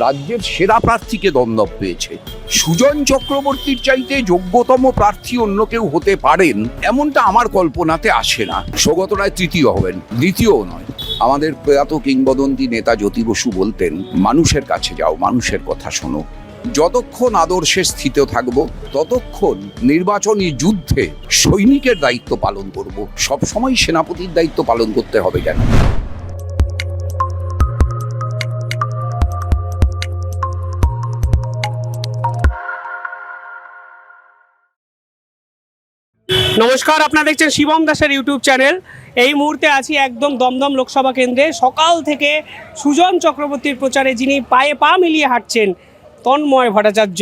রাজ্যের সেরা প্রার্থীকে দমদম পেয়েছে। সুজন চক্রবর্তীর চাইতে যোগ্যতম প্রার্থী অন্য কেউ হতে পারেন, এমনটা আমার কল্পনাতে আসে না। সৌগত রায় তৃতীয় হবেন, দ্বিতীয় নয়। আমাদের প্রয়াত কিংবদন্তি নেতা জ্যোতি বসু বলতেন, মানুষের কাছে যাও, মানুষের কথা শোনো। যতক্ষণ আদর্শে স্থিত থাকব, ততক্ষণ নির্বাচনী যুদ্ধে সৈনিকের দায়িত্ব পালন করব। সবসময় সেনাপতির দায়িত্ব পালন করতে হবে কেন? নমস্কার, আপনারা দেখছেন শিবম দাসের ইউটিউব চ্যানেল। এই মুহূর্তে আছি একদম দমদম লোকসভা কেন্দ্রে। সকাল থেকে সুজন চক্রবর্তীর প্রচারে যিনি পায়ে পা মিলিয়ে হাঁটছেন, তন্ময় ভট্টাচার্য।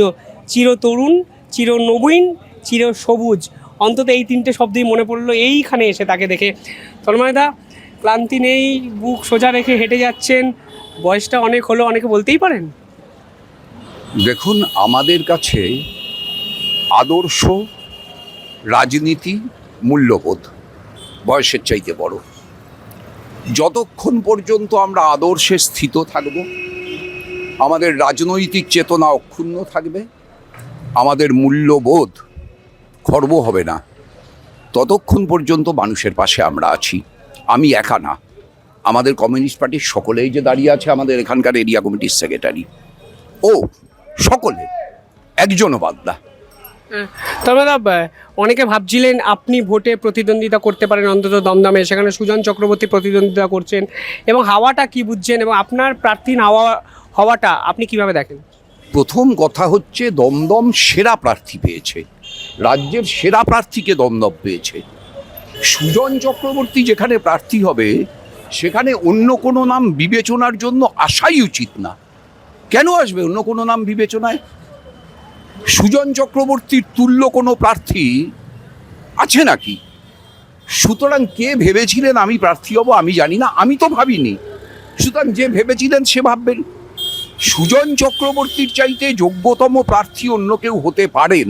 চির তরুণ, চির নবীন, চির সবুজ। অন্তত এই তিনটে শব্দই মনে পড়ল, এইখানে এসে তাকে দেখে। তন্ময়দা ক্লান্তি নেই, বুক সোজা রেখে হেঁটে যাচ্ছেন। বয়সটা অনেক হলো, অনেকে বলতেই পারেন। দেখুন, আমাদের কাছে আদর্শ রাজনীতি মূল্যবোধ, বয়সের চাইতে বড়। যতক্ষণ পর্যন্ত আমরা আদর্শে স্থিত থাকব, আমাদের রাজনৈতিক চেতনা অক্ষুণ্ণ থাকবে, আমাদের মূল্যবোধ খর্ব হবে না। ততক্ষণ পর্যন্ত মানুষের পাশে আমরা আছি। আমি একা না। আমাদের কমিউনিস্ট পার্টির সকলেই যে দাঁড়িয়ে আছে আমাদের এখানকার এরিয়া কমিটির সেক্রেটারি। ও, সকলে, একজনও বাদ না। তবে দাদা অনেকে ভাবছিলেন আপনি ভোটে প্রতিদ্বন্দ্বিতা করতে পারেন, অন্তত দমদমে, সেখানে সুজন চক্রবর্তী প্রতিদ্বন্দ্বিতা করছেন। এবং হাওয়াটা কি বুঝছেন? এবং আপনার প্রার্থী হাওয়া, হওয়াটা আপনি কীভাবে দেখেন? প্রথম কথা হচ্ছে, দমদম সেরা প্রার্থী পেয়েছে। রাজ্যের সেরা প্রার্থীকে দমদম পেয়েছে। সুজন চক্রবর্তী যেখানে প্রার্থী হবে, সেখানে অন্য কোনো নাম বিবেচনার জন্য আসাই উচিত না। কেন আসবে অন্য কোনো নাম বিবেচনায়? সুজন চক্রবর্তীর তুল্য কোনো প্রার্থী আছে নাকি? সুতরাং কে ভেবেছিলেন আমি প্রার্থী হব আমি জানি না, আমি তো ভাবিনি। সুতরাং যে ভেবেছিলেন সে ভাববেন। সুজন চক্রবর্তীর চাইতে যোগ্যতম প্রার্থী অন্য কেউ হতে পারেন,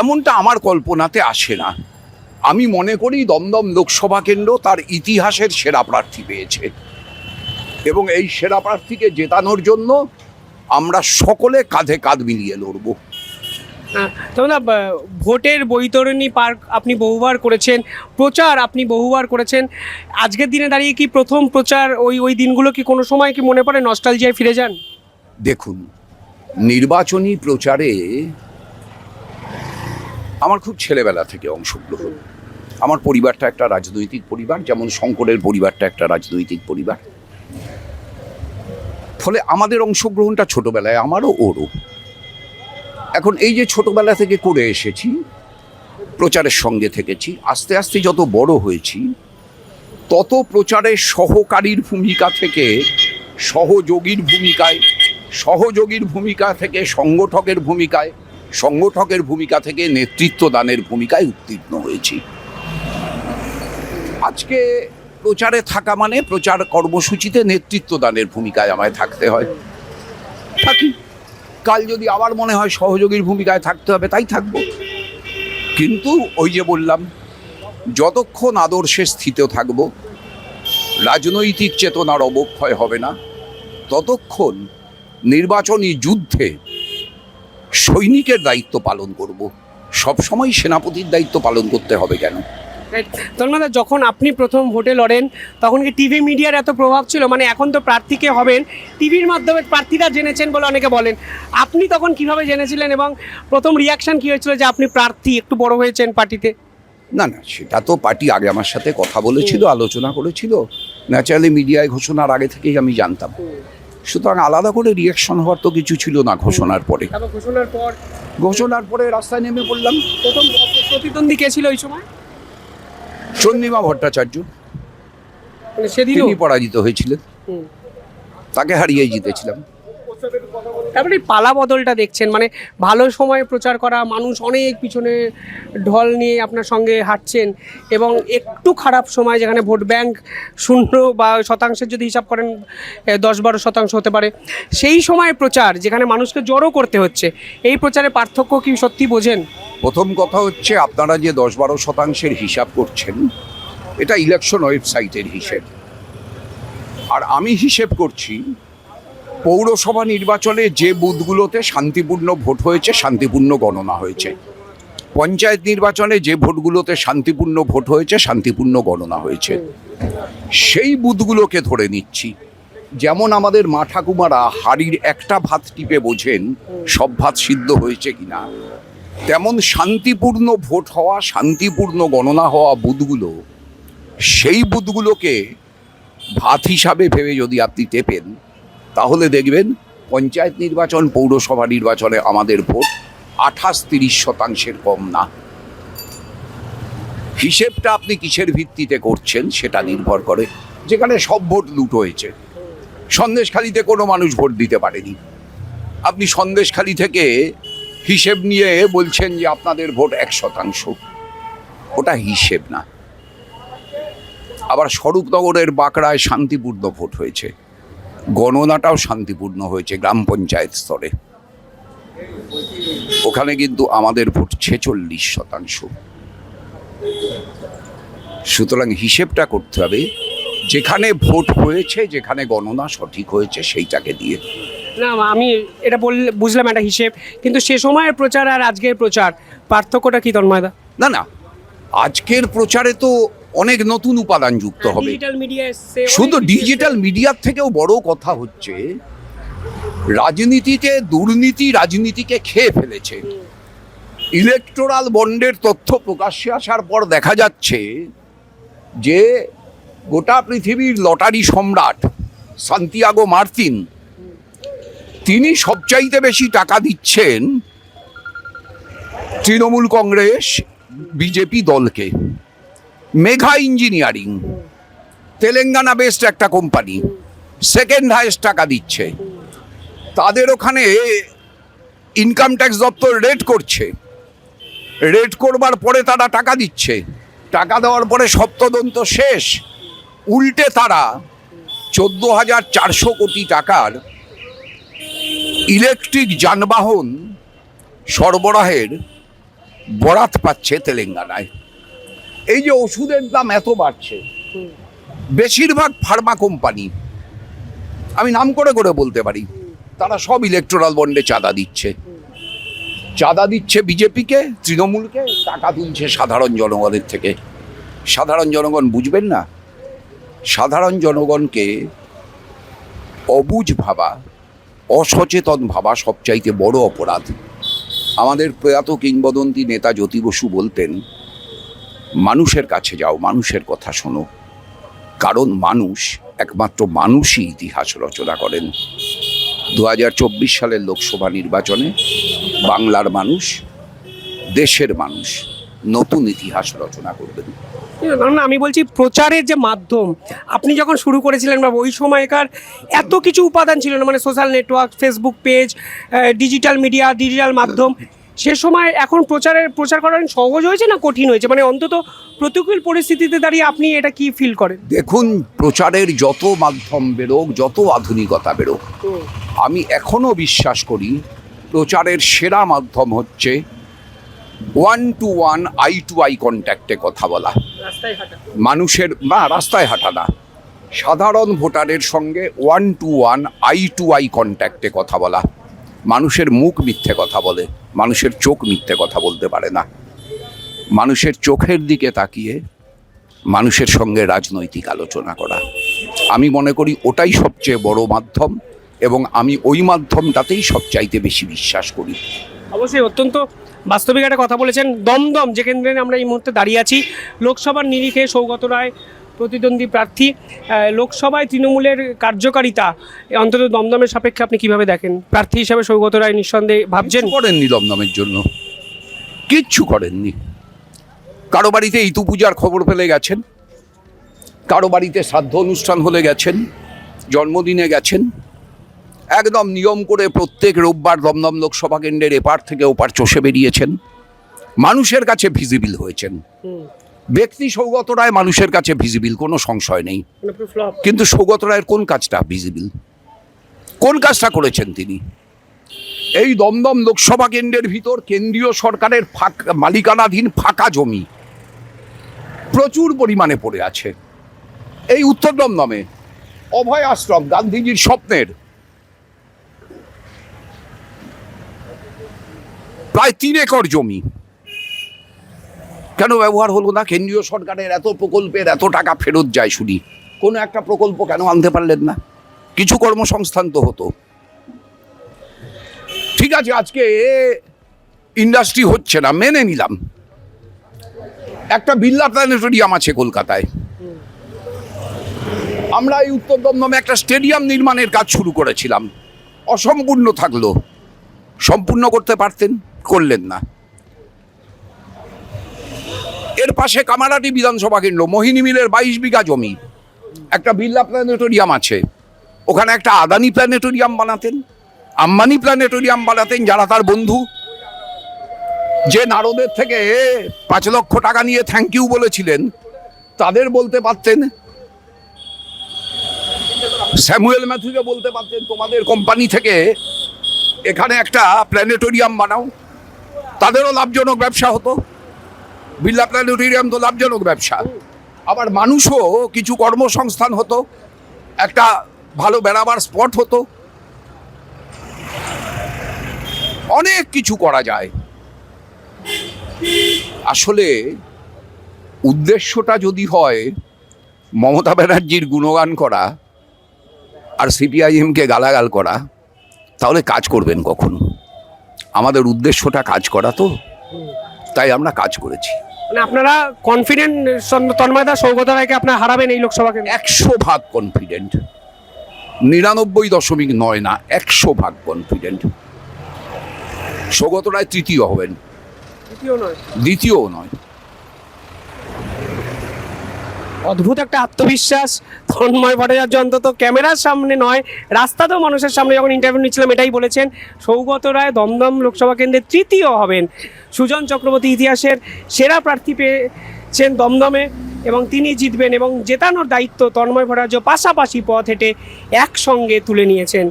এমনটা আমার কল্পনাতে আসে না। আমি মনে করি দমদম লোকসভা কেন্দ্র তার ইতিহাসের সেরা প্রার্থী পেয়েছে এবং এই সেরা প্রার্থীকে জেতানোর জন্য আমরা সকলে কাঁধে কাঁধ মিলিয়ে লড়ব। না ভোটের বৈতরণী পার্ক আপনি বহুবার করেছেন প্রচার আপনি বহুবার করেছেন। আজকের দিনে দাঁড়িয়ে কি প্রথম প্রচার ওই ওই দিনগুলো কি কোনো সময় কি মনে পড়ে নস্টালজিয়ায় ফিরে যান? দেখুন নির্বাচনী প্রচারে আমার খুব ছেলেবেলা থেকে অংশগ্রহণ। আমার পরিবারটা একটা রাজনৈতিক পরিবার যেমন শঙ্করের পরিবারটা একটা রাজনৈতিক পরিবার। ফলে আমাদের অংশগ্রহণটা ছোটবেলায় আমারও ওরও। এখন এই যে ছোটবেলা থেকে করে এসেছি, প্রচারের সঙ্গে থেকেছি, আস্তে আস্তে যত বড় হয়েছি, তত প্রচারের সহকারীর ভূমিকা থেকে, সহযোগীর ভূমিকায়, সহযোগীর ভূমিকা থেকে, সংগঠকের ভূমিকায়, সংগঠকের ভূমিকা থেকে নেতৃত্ব দানের ভূমিকায় উত্তীর্ণ হয়েছি। আজকে প্রচারে থাকা মানে প্রচার কর্মসূচিতে নেতৃত্ব দানের ভূমিকায় আমায় থাকতে হয়। থাকি। কাল যদি আবার মনে হয় সহযোগীর ভূমিকায় থাকতে হবে, তাই থাকব। কিন্তু ওই যে বললাম, যতক্ষণ আদর্শে স্থিত থাকব, রাজনৈতিক চেতনার অবক্ষয় হবে না, ততক্ষণ নির্বাচনী যুদ্ধে সৈনিকের দায়িত্ব পালন করব। সবসময় সেনাপতির দায়িত্ব পালন করতে হবে কেন? তন্ময়দা যখন আপনি প্রথম ভোটে লড়েন তখন কি টিভি মিডিয়ার এত প্রভাব ছিল? মানে এখন তো প্রার্থীকে হবেন। টিভির মাধ্যমে প্রার্থীরা জেনেছেন বলে অনেকে বলেন। আপনি তখন কীভাবে জেনেছিলেন এবং প্রথম রিয়াকশন কি হয়েছিল যে আপনি প্রার্থী একটু বড় হয়েছেন পার্টিতে? না না সেটা তো পার্টি আগে আমার সাথে কথা বলেছিল আলোচনা করেছিল। ন্যাচারালি মিডিয়ায় ঘোষণার আগে থেকেই আমি জানতাম। সুতরাং আলাদা করে রিয়াকশন হওয়ার তো কিছু ছিল না ঘোষণার পরে। ঘোষণার পর? ঘোষণার পরে রাস্তায় নেমে পড়লাম। প্রথম প্রতিদ্বন্দ্বী কে ছিল ওই সময়? চন্দ্রিমা ভট্টাচার্য মানে সেদিনও? তিনি পরাজিত হয়েছিলেন। তাকে হারিয়ে জিতেছিলাম। তারপরে পালা বদলটা দেখছেন মানে ভালো সময়ে প্রচার করা মানুষ অনেক পিছনে ঢল নিয়ে আপনার সঙ্গে হাঁটছেন এবং একটু খারাপ সময় যেখানে ভোট ব্যাংক শূন্য বা শতাংশের যদি হিসাব করেন দশ বারো শতাংশ হতে পারে সেই সময় প্রচার যেখানে মানুষকে জড়ো করতে হচ্ছে এই প্রচারে পার্থক্য কি সত্যি বোঝেন? প্রথম কথা হচ্ছে আপনারা যে দশ বারো শতাংশের হিসাব করছেন, এটা ইলেকশন ওয়েবসাইটের হিসেব। আর আমি হিসেব করছি, পৌরসভা নির্বাচনে যে বুথগুলোতে শান্তিপূর্ণ ভোট হয়েছে, শান্তিপূর্ণ গণনা হয়েছে। পঞ্চায়েত নির্বাচনে যে ভোটগুলোতে শান্তিপূর্ণ ভোট হয়েছে, শান্তিপূর্ণ গণনা হয়েছে। সেই বুথগুলোকে ধরে নিচ্ছি। যেমন আমাদের মা ঠাকুমারা হাড়ির একটা ভাত টিপে বোঝেন, সব ভাত সিদ্ধ হয়েছে কিনা। তেমন শান্তিপূর্ণ ভোট হওয়া, শান্তিপূর্ণ গণনা হওয়া বুথগুলো, সেই বুথগুলোকে ভাত হিসাবে ভেবে যদি আপনি টেপেন, তাহলে দেখবেন পঞ্চায়েত নির্বাচন, পৌরসভা নির্বাচনে আমাদের ভোট আঠাশ তিরিশ শতাংশের কম না। হিসেবটা আপনি কিসের ভিত্তিতে করছেন সেটা নির্ভর করে। যেখানে সব ভোট লুট হয়েছে। সন্দেশখালিতে কোনো মানুষ ভোট দিতে পারেনি। আপনি সন্দেশখালি থেকে হিসেব নিয়ে বলছেন যে আপনাদের ভোট এক শতাংশ। ওটা হিসেব না। আবার স্বরূপনগরের বাঁকড়ায় শান্তিপূর্ণ ভোট হয়েছে। গণনাটাও শান্তিপূর্ণ হয়েছে গ্রাম পঞ্চায়েত স্তরে। ওখানে কিন্তু আমাদের ভোট ছেচল্লিশ শতাংশ। সুতরাং হিসেবটা করতে হবে, যেখানে ভোট হয়েছে, যেখানে গণনা সঠিক হয়েছে, সেইটাকে দিয়ে। না আমি এটা বললে বুঝলাম একটা হিসেব। কিন্তু সে সময়ের প্রচার আর আজকের প্রচার পার্থক্যটা কি তন্ময়দা না না। আজকের প্রচারে তো অনেক নতুন উপাদান যুক্ত হবে। ডিজিটাল শুধু ডিজিটাল মিডিয়ার থেকেও বড় কথা হচ্ছে রাজনীতিতে দুর্নীতি রাজনীতিকে খেয়ে ফেলেছে। ইলেকটোরাল বন্ডের তথ্য প্রকাশ্যে আসার পর দেখা যাচ্ছে যে গোটা পৃথিবীর লটারি সম্রাট সান্তিয়াগো মার্তিন তিনি সবচাইতে বেশি টাকা দিচ্ছেন তৃণমূল কংগ্রেস, বিজেপি দলকে। মেঘা ইঞ্জিনিয়ারিং, তেলেঙ্গানা বেসড একটা কোম্পানি, সেকেন্ড হায়েস্ট টাকা দিচ্ছে। তাদের ওখানে ইনকাম ট্যাক্স দপ্তর রেড করছে। রেড করবার পরে তারা টাকা দিচ্ছে। টাকা দেওয়ার পরে সপ্তদন্ত শেষ। উল্টে তারা চোদ্দ হাজার চারশো কোটি টাকার ইলেকট্রিক যানবাহন সরবরাহের বরাত পাচ্ছে তেলেঙ্গানায়। এই যে ওষুধের দাম এত বাড়ছে, বেশিরভাগ ফার্মা কোম্পানি, আমি নাম করে করে বলতে পারি, তারা সব ইলেকট্রাল বন্ডে চাঁদা দিচ্ছে। চাঁদা দিচ্ছে বিজেপিকে, তৃণমূলকে, টাকা তুলছে সাধারণ জনগণের থেকে। সাধারণ জনগণ বুঝবেন না, সাধারণ জনগণকে অবুঝ ভাবা অসচেতন ভাবা সবচাইতে বড় অপরাধ। আমাদের প্রয়াত কিংবদন্তি নেতা জ্যোতি বসু বলতেন, মানুষের কাছে যাও, মানুষের কথা শোনো। কারণ মানুষ একমাত্র মানুষই ইতিহাস রচনা করেন। দু হাজার চব্বিশ সালের লোকসভা নির্বাচনে বাংলার মানুষ, দেশের মানুষ নতুন ইতিহাস রচনা করবেন। না আমি বলছি প্রচারের যে মাধ্যম আপনি যখন শুরু করেছিলেন বা ওই সময়কার এত কিছু উপাদান ছিল না মানে social network Facebook page digital media digital মাধ্যম সে সময় এখন প্রচারের প্রচার করা সহজ হয়েছে না কঠিন হয়েছে? মানে অন্তত প্রতিকূল পরিস্থিতিতে দাঁড়িয়ে আপনি এটা কি ফিল করেন? দেখুন প্রচারের যত মাধ্যম বেরোক যত আধুনিকতা বেরোক আমি এখনও বিশ্বাস করি প্রচারের সেরা মাধ্যম হচ্ছে one to one eye to eye কন্ট্যাক্টে কথা বলা। মানুষের বা রাস্তায় হাঁটা না। সাধারণ ভোটারের সঙ্গে one to one eye to eye কন্ট্যাক্টে কথা বলা। মানুষের মুখ মিথ্যে কথা বলে মানুষের চোখ মিথ্যে কথা বলতে পারে না। মানুষের চোখের দিকে তাকিয়ে মানুষের সঙ্গে রাজনৈতিক আলোচনা করা। আমি মনে করি ওটাই সবচেয়ে বড় মাধ্যম এবং আমি ওই মাধ্যমটাতেই সবচাইতে বেশি বিশ্বাস করি। অবশ্যই অত্যন্ত বাস্তবিক একটা কথা বলেছেন। দমদম, যে কেন্দ্রে আমরা এই মুহূর্তে দাঁড়িয়ে আছি, লোকসভার নিরিখে সৌগত রায়, প্রতিদ্বন্দ্বী প্রার্থী লোকসভায় তৃণমূলের কার্যকারিতা অন্তত দমদমের সাপেক্ষে আপনি কীভাবে দেখেন? প্রার্থী হিসাবে সৌগত রায় নিঃসন্দেহে ভাবছেন? করেননি দমদমের জন্য। কিচ্ছু করেননি। কারও বাড়িতে ইতু পূজার খবর ফেলে গেছেন। কারও বাড়িতে শ্রাদ্ধ অনুষ্ঠান হলে গেছেন। জন্মদিনে গেছেন। একদম নিয়ম করে প্রত্যেক রোববার দমদম লোকসভা কেন্দ্রের এপার থেকে ওপার চষে বেরিয়েছেন। মানুষের কাছে ভিজিবিল হয়েছেন। ব্যক্তি সৌগত রায় মানুষের কাছে ভিজিবিল কোনো সংশয় নেই। মানে। কিন্তু সৌগত রায়ের কোন কাজটা ভিজিবিল কোন কাজটা করেছেন তিনি? এই দমদম লোকসভা কেন্দ্রের ভিতর কেন্দ্রীয় সরকারের ফাঁক মালিকানাধীন ফাঁকা জমি প্রচুর পরিমাণে পড়ে আছে। এই উত্তর দমদমে অভয় আশ্রম গান্ধীজির স্বপ্নের প্রায় তিন একর জমি। কেন ব্যবহার হলো না? কেন্দ্রীয় সরকারের এত প্রকল্পের এত টাকা ফেরত যায় শুনি। কোনো একটা প্রকল্প কেন আনতে পারলেন না? কিছু কর্মসংস্থান তো হতো। ঠিক আছে, আজকে ইন্ডাস্ট্রি হচ্ছে না, মেনে নিলাম। একটা বিল্লা প্ল্যানেটোরিয়াম আছে কলকাতায়। আমরা এই উত্তর দমদমে একটা স্টেডিয়াম নির্মাণের কাজ শুরু করেছিলাম। অসম্পূর্ণ থাকল। সম্পূর্ণ করতে পারতেন? করলেন না। এর পাশে কামারাটি বিধানসভা কেন্দ্র, মোহিনী মিলের বাইশ বিঘা জমি। একটা বিড়লা প্ল্যানেটোরিয়াম আছে। ওখানে একটা আদানি প্ল্যানেটোরিয়াম বানাতেন, আম্বানি প্ল্যানেটোরিয়াম বানাতেন যারা তার বন্ধু। যে নারদের থেকে পাঁচ লক্ষ টাকা নিয়ে থ্যাংক ইউ বলেছিলেন, তাদের বলতে পারতেন। স্যামুয়েল ম্যাথুকে বলতে পারতেন, তোমাদের কোম্পানি থেকে এখানে একটা প্ল্যানেটোরিয়াম বানাও। তাদেরও লাভজনক ব্যবসা হতো। বিড়লা প্ল্যানেটোরিয়াম তো লাভজনক ব্যবসা। আবার মানুষও কিছু কর্মসংস্থান হতো, একটা ভালো বেড়াবার স্পট হতো। অনেক কিছু করা যায়। আসলে উদ্দেশ্যটা যদি হয় মমতা ব্যানার্জির গুণগান করা আর সিপিআইএমকে গালাগাল করা, তাহলে কাজ করবেন কখন? আমাদের উদ্দেশ্যটা কাজ করা তো। তাই আমরা কাজ করেছি। মানে আপনারা কনফিডেন্ট তন্ময়দা সৌগত রায়কে আপনারা হারাবেন এই লোকসভাকে একশো ভাগ কনফিডেন্ট নিরানব্বই দশমিক নয় না একশো ভাগ কনফিডেন্ট সৌগত রায় তৃতীয় হবেন। দ্বিতীয় নয়। দ্বিতীয়ও নয়। অদ্ভুত একটা আত্মবিশ্বাস। তন্ময় ভট্টাচার্য অন্তত ক্যামেরার সামনে নয়, রাস্তাতেও মানুষের সামনে যখন ইন্টারভিউ নিচ্ছিলাম, এটাই বলেছেন। সৌগত রায় দমদম লোকসভা কেন্দ্রে তৃতীয় হবেন। সুজন চক্রবর্তী ইতিহাসের সেরা প্রার্থী পেয়েছেন দমদমে এবং তিনি জিতবেন এবং জেতানোর দায়িত্ব তন্ময় ভট্টাচার্য পাশাপাশি পথ হেঁটে একসঙ্গে তুলে নিয়েছেন।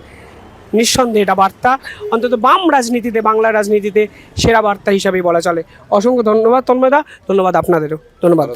নিঃসন্দেহে এটা বার্তা। অন্তত বাম রাজনীতিতে, বাংলা রাজনীতিতে সেরা বার্তা হিসাবেই বলা চলে। অসংখ্য ধন্যবাদ তন্ময়দা ধন্যবাদ আপনাদেরও। ধন্যবাদ।